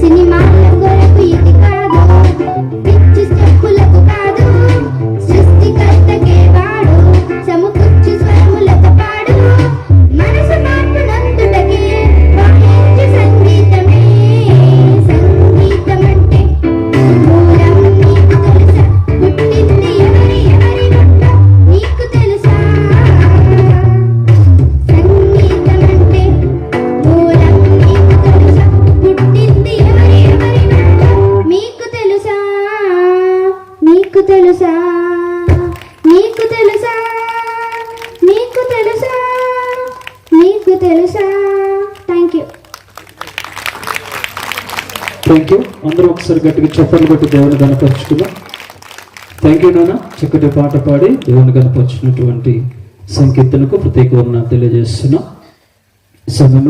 Cinema thank you అందరూ ఒకసారి గట్టిగా చప్పట్లు కొట్టి దేవుని కనపరుచుకుందాం థ్యాంక్ యూ నాన్న. చక్కటి పాట పాడి దేవుని కనపరిచినటువంటి సంకీర్తనకు ప్రత్యేక వర్ణాలు తెలియజేస్తున్నాం. సమయంలో